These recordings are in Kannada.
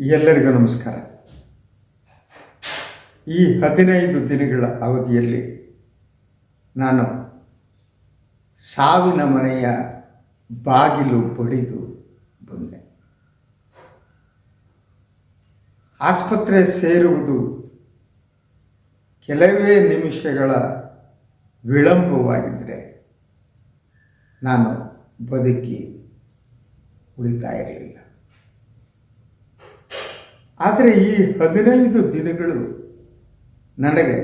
ಎಲ್ಲರಿಗೂ ನಮಸ್ಕಾರ. ಈ ಹದಿನೈದು ದಿನಗಳ ಅವಧಿಯಲ್ಲಿ ನಾನು ಸಾವಿನ ಮನೆಯ ಬಾಗಿಲು ಬಡಿದು ಬಂದೆ. ಆಸ್ಪತ್ರೆ ಸೇರುವುದು ಕೆಲವೇ ನಿಮಿಷಗಳ ವಿಳಂಬವಾಗಿದ್ದರೆ ನಾನು ಬದುಕಿ ಉಳಿತಾ ಇರಲಿಲ್ಲ. ಆದರೆ ಈ ಹದಿನೈದು ದಿನಗಳು ನನಗೆ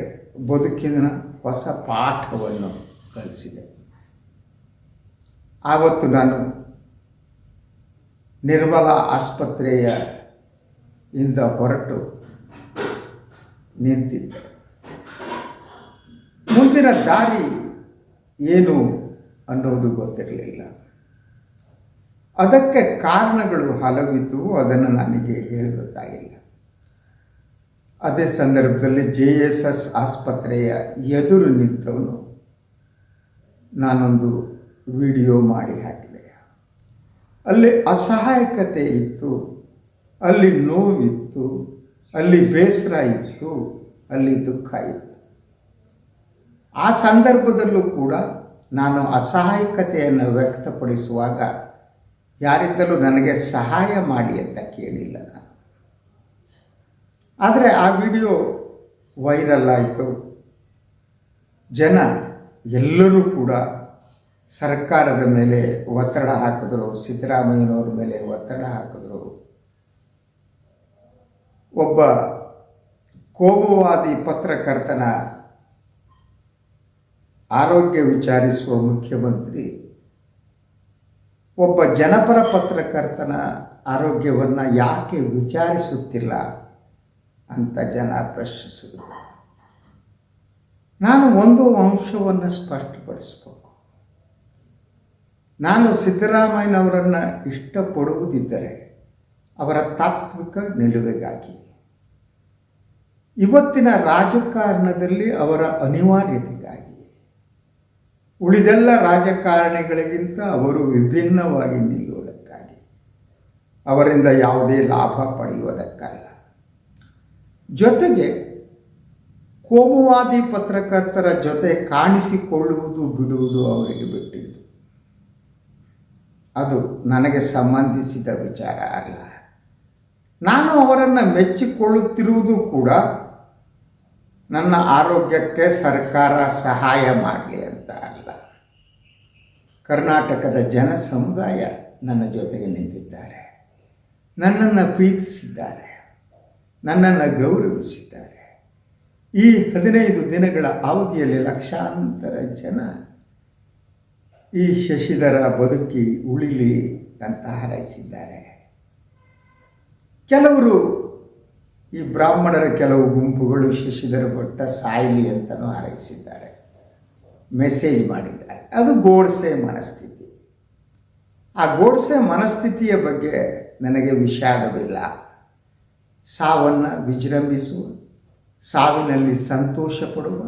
ಬದುಕಿನ ಹೊಸ ಪಾಠವನ್ನು ಕಲಿಸಿದೆ. ಆವತ್ತು ನಾನು ನಿರ್ಮಲ ಆಸ್ಪತ್ರೆಯ ಇಂದ ಹೊರಟು ನಿಂತಿದ್ದೆ. ಮುಂದಿನ ದಾರಿ ಏನು ಅನ್ನೋದು ಗೊತ್ತಿರಲಿಲ್ಲ. ಅದಕ್ಕೆ ಕಾರಣಗಳು ಹಲವಿದ್ದು ಅದನ್ನು ನನಗೆ ಹೇಳಬೇಕಾಗಿಲ್ಲ ಅದೇ ಸಂದರ್ಭದಲ್ಲಿ ಜೆ ಎಸ್ ಎಸ್ ಆಸ್ಪತ್ರೆಯ ಎದುರು ನಿಂತವನು. ನಾನೊಂದು ವಿಡಿಯೋ ಮಾಡಿ ಹಾಕಿದೆ. ಅಲ್ಲಿ ಅಸಹಾಯಕತೆ ಇತ್ತು, ಅಲ್ಲಿ ನೋವಿತ್ತು, ಅಲ್ಲಿ ಬೇಸರ ಇತ್ತು, ಅಲ್ಲಿ ದುಃಖ ಇತ್ತು. ಆ ಸಂದರ್ಭದಲ್ಲೂ ಕೂಡ ನಾನು ಅಸಹಾಯಕತೆಯನ್ನು ವ್ಯಕ್ತಪಡಿಸುವಾಗ ಯಾರಿಂದಲೂ ನನಗೆ ಸಹಾಯ ಮಾಡಿ ಅಂತ ಕೇಳಿಲ್ಲ ನಾನು. ಆದರೆ ಆ ವಿಡಿಯೋ ವೈರಲ್ ಆಯಿತು. ಜನ ಎಲ್ಲರೂ ಕೂಡ ಸರ್ಕಾರದ ಮೇಲೆ ಒತ್ತಡ ಹಾಕಿದ್ರು, ಸಿದ್ದರಾಮಯ್ಯನವ್ರ ಮೇಲೆ ಒತ್ತಡ ಹಾಕಿದ್ರು. ಒಬ್ಬ ಕೋಮುವಾದಿ ಪತ್ರಕರ್ತನ ಆರೋಗ್ಯ ವಿಚಾರಿಸುವ ಮುಖ್ಯಮಂತ್ರಿ ಒಬ್ಬ ಜನಪರ ಪತ್ರಕರ್ತನ ಆರೋಗ್ಯವನ್ನು ಯಾಕೆ ವಿಚಾರಿಸುತ್ತಿಲ್ಲ ಅಂತ ಜನ ಪ್ರಶ್ನಿಸಿದರು. ನಾನು ಒಂದು ಅಂಶವನ್ನು ಸ್ಪಷ್ಟಪಡಿಸಬೇಕು. ನಾನು ಸಿದ್ದರಾಮಯ್ಯನವರನ್ನು ಇಷ್ಟಪಡುವುದಿದ್ದರೆ ಅವರ ತಾತ್ವಿಕ ನಿಲುವೆಗಾಗಿ. ಇವತ್ತಿನ ರಾಜಕಾರಣದಲ್ಲಿ ಅವರ ಅನಿವಾರ್ಯತೆಗಾಗಿ ಉಳಿದೆಲ್ಲ ರಾಜಕಾರಣಿಗಳಿಗಿಂತ ಅವರು ವಿಭಿನ್ನವಾಗಿ ನಿಲ್ಲುವುದಕ್ಕಾಗಿ, ಅವರಿಂದ ಯಾವುದೇ ಲಾಭ ಪಡೆಯುವುದಕ್ಕಲ್ಲ. ಜೊತೆಗೆ ಕೋಮುವಾದಿ ಪತ್ರಕರ್ತರ ಜೊತೆ ಕಾಣಿಸಿಕೊಳ್ಳುವುದು ಬಿಡುವುದು ಅವರಿಗೆ ಬಿಟ್ಟಿದ್ದು. ಅದು ನನಗೆ ಸಂಬಂಧಿಸಿದ ವಿಚಾರ ಅಲ್ಲ. ನಾನು ಅವರನ್ನು ಮೆಚ್ಚಿಕೊಳ್ಳುತ್ತಿರುವುದು ಕೂಡ ನನ್ನ ಆರೋಗ್ಯಕ್ಕೆ ಸರ್ಕಾರ ಸಹಾಯ ಮಾಡಲಿ ಕರ್ನಾಟಕದ ಜನ ಸಮುದಾಯ ನನ್ನ ಜೊತೆಗೆ ನಿಂತಿದ್ದಾರೆ. ನನ್ನನ್ನು ಪ್ರೀತಿಸಿದ್ದಾರೆ. ನನ್ನನ್ನು ಗೌರವಿಸಿದ್ದಾರೆ. ಈ ಹದಿನೈದು ದಿನಗಳ ಅವಧಿಯಲ್ಲಿ ಲಕ್ಷಾಂತರ ಜನ ಈ ಶಶಿಧರ ಬದುಕಿ ಉಳಿಲಿ ಅಂತ ಹಾರೈಸಿದ್ದಾರೆ. ಕೆಲವರು ಈ ಬ್ರಾಹ್ಮಣರ ಕೆಲವು ಗುಂಪುಗಳು ಶಶಿಧರ ಭಟ್ಟ ಸಾಯಿಲಿ ಅಂತಲೂ ಹಾರೈಸಿದ್ದಾರೆ. ಮೆಸೇಜ್ ಮಾಡಿದ್ದಾರೆ. ಅದು ಗೋಡ್ಸೆ ಮನಸ್ಥಿತಿ. ಆ ಗೋಡ್ಸೆ ಮನಸ್ಥಿತಿಯ ಬಗ್ಗೆ ನನಗೆ ವಿಷಾದವಿಲ್ಲ. ಸಾವನ್ನು ವಿಜೃಂಭಿಸುವ, ಸಾವಿನಲ್ಲಿ ಸಂತೋಷ ಪಡುವ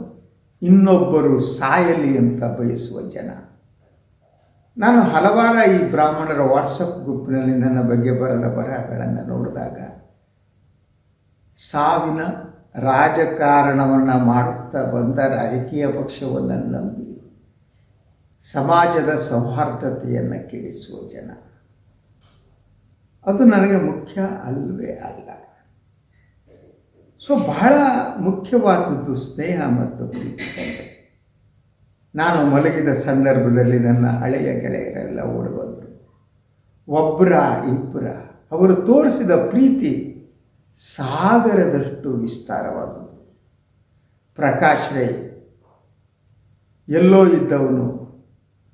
ಇನ್ನೊಬ್ಬರು ಸಾಯಲಿ ಅಂತ ಬಯಸುವ ಜನ. ನಾನು ಹಲವಾರ ಈ ಬ್ರಾಹ್ಮಣರ ವಾಟ್ಸಪ್ ಗ್ರೂಪ್ನಲ್ಲಿ ನನ್ನ ಬಗ್ಗೆ ಬರೆದ ಬರಹಗಳನ್ನು ನೋಡಿದಾಗ, ಸಾವಿನ ರಾಜಕಾರಣವನ್ನು ಮಾಡುತ್ತಾ ಬಂದ ರಾಜಕೀಯ ಪಕ್ಷವನ್ನು ನಂಬಿ ಸಮಾಜದ ಸೌಹಾರ್ದತೆಯನ್ನು ಕೆಡಿಸುವ ಜನ. ಅದು ನನಗೆ ಮುಖ್ಯ ಅಲ್ಲವೇ ಅಲ್ಲ. ಸೊ ಬಹಳ ಮುಖ್ಯವಾದದ್ದು ಸ್ನೇಹ ಮತ್ತು ಪ್ರೀತಿ. ನಾನು ಮಲಗಿದ ಸಂದರ್ಭದಲ್ಲಿ ನನ್ನ ಹಳೆಯ ಗೆಳೆಯರೆಲ್ಲ ಓಡಿ ಬಂದರು. ಒಬ್ಬರ ಇಬ್ಬರ ಅವರು ತೋರಿಸಿದ ಪ್ರೀತಿ ಸಾಗರದಷ್ಟು ವಿಸ್ತಾರವಾದದ್ದು. ಪ್ರಕಾಶ್ ರೈ ಎಲ್ಲೋ ಇದ್ದವನು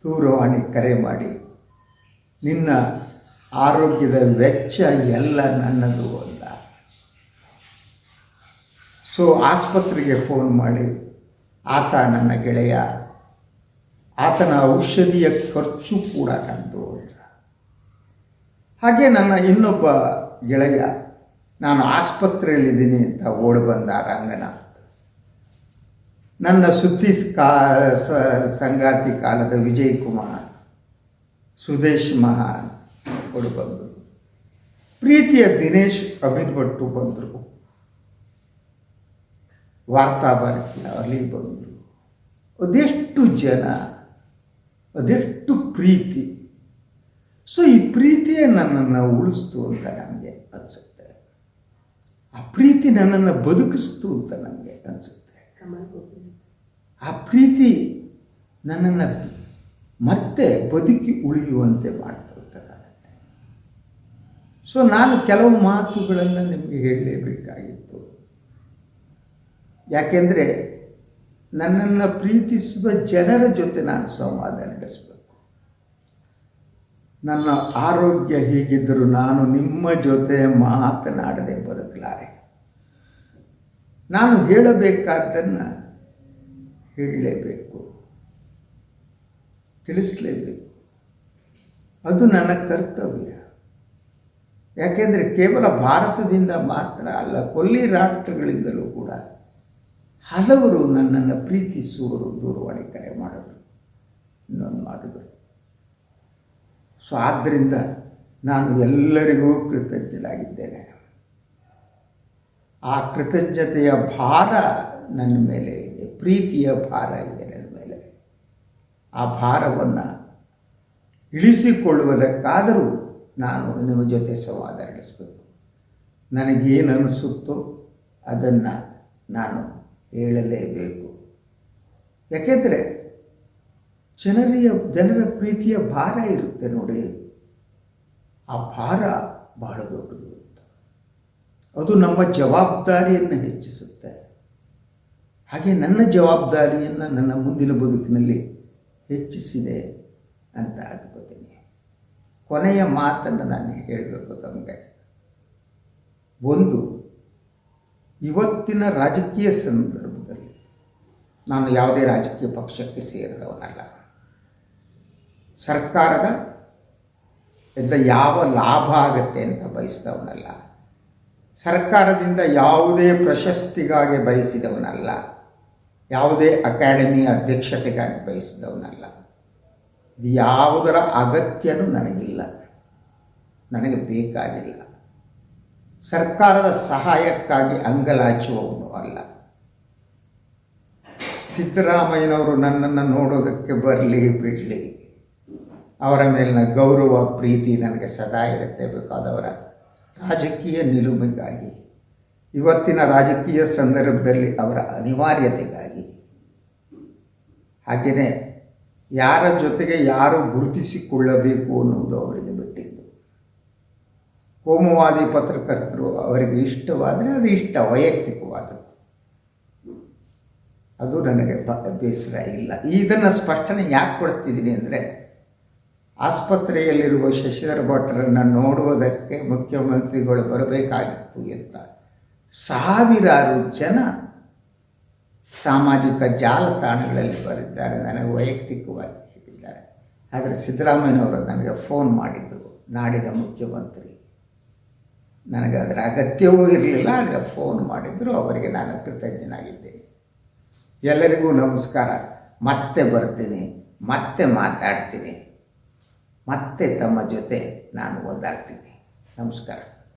ದೂರವಾಣಿ ಕರೆ ಮಾಡಿ, ನಿನ್ನ ಆರೋಗ್ಯದ ವೆಚ್ಚ ಎಲ್ಲ ನನ್ನದು ಅಂತ. ಸೊ ಆಸ್ಪತ್ರೆಗೆ ಫೋನ್ ಮಾಡಿ, ಆತ ನನ್ನ ಗೆಳೆಯ, ಆತನ ಔಷಧಿಯ ಖರ್ಚು ಕೂಡ ನಂದು ಹಾಗೆ ನನ್ನ ಇನ್ನೊಬ್ಬ ಗೆಳೆಯ ನಾನು ಆಸ್ಪತ್ರೆಯಲ್ಲಿದ್ದೀನಿ ಅಂತ ಓಡಿ ಬಂದ ರಂಗನಾಥ್. ನನ್ನ ಸುದ್ದಿ ಕಾ ಸಂಗಾತಿ ಕಾಲದ ವಿಜಯ್ ಕುಮಾರ್ ಸುದೇಶ್ ಮಹಾನ್ ಓಡಿ ಬಂದರು. ಪ್ರೀತಿಯ ದಿನೇಶ್ ಅಭಿನ್ಭಟ್ಟು ಬಂದರು. ವಾರ್ತಾಭಾರತಿ ಅಲ್ಲಿ ಬಂದರು. ಅದೆಷ್ಟು ಜನ, ಅದೆಷ್ಟು ಪ್ರೀತಿ. ಸೊ ಈ ಪ್ರೀತಿಯೇ ನನ್ನನ್ನು ಉಳಿಸ್ತು ಅಂತ ನನಗೆ ಅನಿಸುತ್ತೆ. ಆ ಪ್ರೀತಿ ನನ್ನನ್ನು ಬದುಕಿಸ್ತು ಅಂತ ನನಗೆ ಅನಿಸುತ್ತೆ. ಆ ಪ್ರೀತಿ ನನ್ನನ್ನು ಮತ್ತೆ ಬದುಕಿ ಉಳಿಯುವಂತೆ ಮಾಡ್ತು ಅಂತ ಕಾಣುತ್ತೆ ಸೊ ನಾನು ಕೆಲವು ಮಾತುಗಳನ್ನು ನಿಮಗೆ ಹೇಳಲೇಬೇಕಾಗಿತ್ತು. ಯಾಕೆಂದರೆ ನನ್ನನ್ನು ಪ್ರೀತಿಸುವ ಜನರ ಜೊತೆ ನಾನು ಸಂವಾದ ನಡೆಸಬೇಕು ನನ್ನ ಆರೋಗ್ಯ ಹೀಗಿದ್ದರೂ ನಾನು ನಿಮ್ಮ ಜೊತೆ ಮಾತನಾಡದೆ ಬದುಕಲಾರೆ. ನಾನು ಹೇಳಬೇಕಾದ್ದನ್ನು ಹೇಳಲೇಬೇಕು. ತಿಳಿಸಲೇಬೇಕು. ಅದು ನನ್ನ ಕರ್ತವ್ಯ. ಯಾಕೆಂದರೆ ಕೇವಲ ಭಾರತದಿಂದ ಮಾತ್ರ ಅಲ್ಲ, ಕೊಲ್ಲಿ ರಾಷ್ಟ್ರಗಳಿಂದಲೂ ಕೂಡ ಹಲವರು ನನ್ನನ್ನು ಪ್ರೀತಿಸುವರು ದೂರವಾಣಿ ಕರೆ ಮಾಡಿದರು. ಇನ್ನೊಂದು ಮಾಡಿದ್ರು ಸೊ ಆದ್ದರಿಂದ ನಾನು ಎಲ್ಲರಿಗೂ ಕೃತಜ್ಞನಾಗಿದ್ದೇನೆ. ಆ ಕೃತಜ್ಞತೆಯ ಭಾರ ನನ್ನ ಮೇಲೆ ಇದೆ, ಪ್ರೀತಿಯ ಭಾರ ಇದೆ ನನ್ನ ಮೇಲೆ. ಆ ಭಾರವನ್ನು ಇಳಿಸಿಕೊಳ್ಳುವುದಕ್ಕಾದರೂ ನಾನು ನಿಮ್ಮ ಜೊತೆ ಸಂವಾದ ನಡೆಸಬೇಕು. ನನಗೇನು ಅನಿಸುತ್ತೋ ಅದನ್ನು ನಾನು ಹೇಳಲೇಬೇಕು. ಯಾಕೆಂದರೆ ಜನರಿಯ, ಜನರ ಪ್ರೀತಿಯ ಭಾರ ಇರುತ್ತೆ ನೋಡಿ. ಆ ಭಾರ ಬಹಳ ದೊಡ್ಡದು ಅಂತ. ಅದು ನಮ್ಮ ಜವಾಬ್ದಾರಿಯನ್ನು ಹೆಚ್ಚಿಸುತ್ತೆ. ಹಾಗೆ ನನ್ನ ಜವಾಬ್ದಾರಿಯನ್ನು ನನ್ನ ಮುಂದಿನ ಬದುಕಿನಲ್ಲಿ ಹೆಚ್ಚಿಸಿದೆ ಅಂತ ಅನ್ಕೋತೀನಿ ಕೊನೆಯ ಮಾತನ್ನು ನಾನು ಹೇಳಬೇಕು ತಮಗೆ. ಒಂದು, ಇವತ್ತಿನ ರಾಜಕೀಯ ಸಂದರ್ಭದಲ್ಲಿ ನಾನು ಯಾವುದೇ ರಾಜಕೀಯ ಪಕ್ಷಕ್ಕೆ ಸೇರಿದವನಲ್ಲ. ಸರ್ಕಾರದ ಇಂದ ಯಾವ ಲಾಭ ಆಗುತ್ತೆ ಅಂತ ಬಯಸಿದವನಲ್ಲ. ಸರ್ಕಾರದಿಂದ ಯಾವುದೇ ಪ್ರಶಸ್ತಿಗಾಗಿ ಬಯಸಿದವನಲ್ಲ. ಯಾವುದೇ ಅಕಾಡೆಮಿ ಅಧ್ಯಕ್ಷತೆಗಾಗಿ ಬಯಸಿದವನಲ್ಲ. ಇದು ಯಾವುದರ ಅಗತ್ಯನೂ ನನಗಿಲ್ಲ. ನನಗೆ ಬೇಕಾಗಿಲ್ಲ. ಸರ್ಕಾರದ ಸಹಾಯಕ್ಕಾಗಿ ಅಂಗಲಾಚುವವನು ಅಲ್ಲ. ಸಿದ್ದರಾಮಯ್ಯನವರು ನನ್ನನ್ನು ನೋಡೋದಕ್ಕೆ ಬರಲಿ ಬಿಡಲಿ. ಅವರ ಮೇಲಿನ ಗೌರವ, ಪ್ರೀತಿ ನನಗೆ ಸದಾ ಇರುತ್ತೆ ಬೇಕಾದವರ ರಾಜಕೀಯ ನಿಲುಮೆಗಾಗಿ ಇವತ್ತಿನ ರಾಜಕೀಯ ಸಂದರ್ಭದಲ್ಲಿ ಅವರ ಅನಿವಾರ್ಯತೆಗಾಗಿ. ಹಾಗೆಯೇ ಯಾರ ಜೊತೆಗೆ ಯಾರು ಗುರುತಿಸಿಕೊಳ್ಳಬೇಕು ಅನ್ನುವುದು ಅವರಿಗೆ ಬಿಟ್ಟಿದ್ದು. ಕೋಮುವಾದಿ ಪತ್ರಕರ್ತರು ಅವರಿಗೆ ಇಷ್ಟವಾದರೆ ಅದು ಇಷ್ಟ, ವೈಯಕ್ತಿಕವಾದದ್ದು. ಅದು ನನಗೆ ಬ, ಬೇಸರ ಇಲ್ಲ. ಇದನ್ನು ಸ್ಪಷ್ಟನೆ ಯಾಕೆ ಕೊಡ್ತಿದ್ದೀನಿ ಅಂದರೆ ಆಸ್ಪತ್ರೆಯಲ್ಲಿರುವ ಶಶಿಧರ ಭಟ್ರನ್ನು ನೋಡುವುದಕ್ಕೆ ಮುಖ್ಯಮಂತ್ರಿಗಳು ಬರಬೇಕಾಗಿತ್ತು ಅಂತ ಸಾವಿರಾರು ಜನ ಸಾಮಾಜಿಕ ಜಾಲತಾಣಗಳಲ್ಲಿ ಬರೆದಿದ್ದಾರೆ, ನನಗೆ ವೈಯಕ್ತಿಕವಾಗಿ ಹೇಳಿದ್ದಾರೆ. ಆದರೆ ಸಿದ್ದರಾಮಯ್ಯನವರು ನನಗೆ ಫೋನ್ ಮಾಡಿದ್ದರು ನಾಡಿದ ಮುಖ್ಯಮಂತ್ರಿ. ನನಗೆ ಅದರ ಅಗತ್ಯವೂ ಇರಲಿಲ್ಲ, ಆದರೆ ಫೋನ್ ಮಾಡಿದ್ದರು ಅವರಿಗೆ ನಾನು ಕೃತಜ್ಞನಾಗಿದ್ದೇನೆ. ಎಲ್ಲರಿಗೂ ನಮಸ್ಕಾರ. ಮತ್ತೆ ಬರ್ತೀನಿ, ಮತ್ತೆ ಮಾತಾಡ್ತೀನಿ. ಮತ್ತೆ ತಮ್ಮ ಜೊತೆ ನಾನು ಒಂದಾಗ್ತೀನಿ. ನಮಸ್ಕಾರ.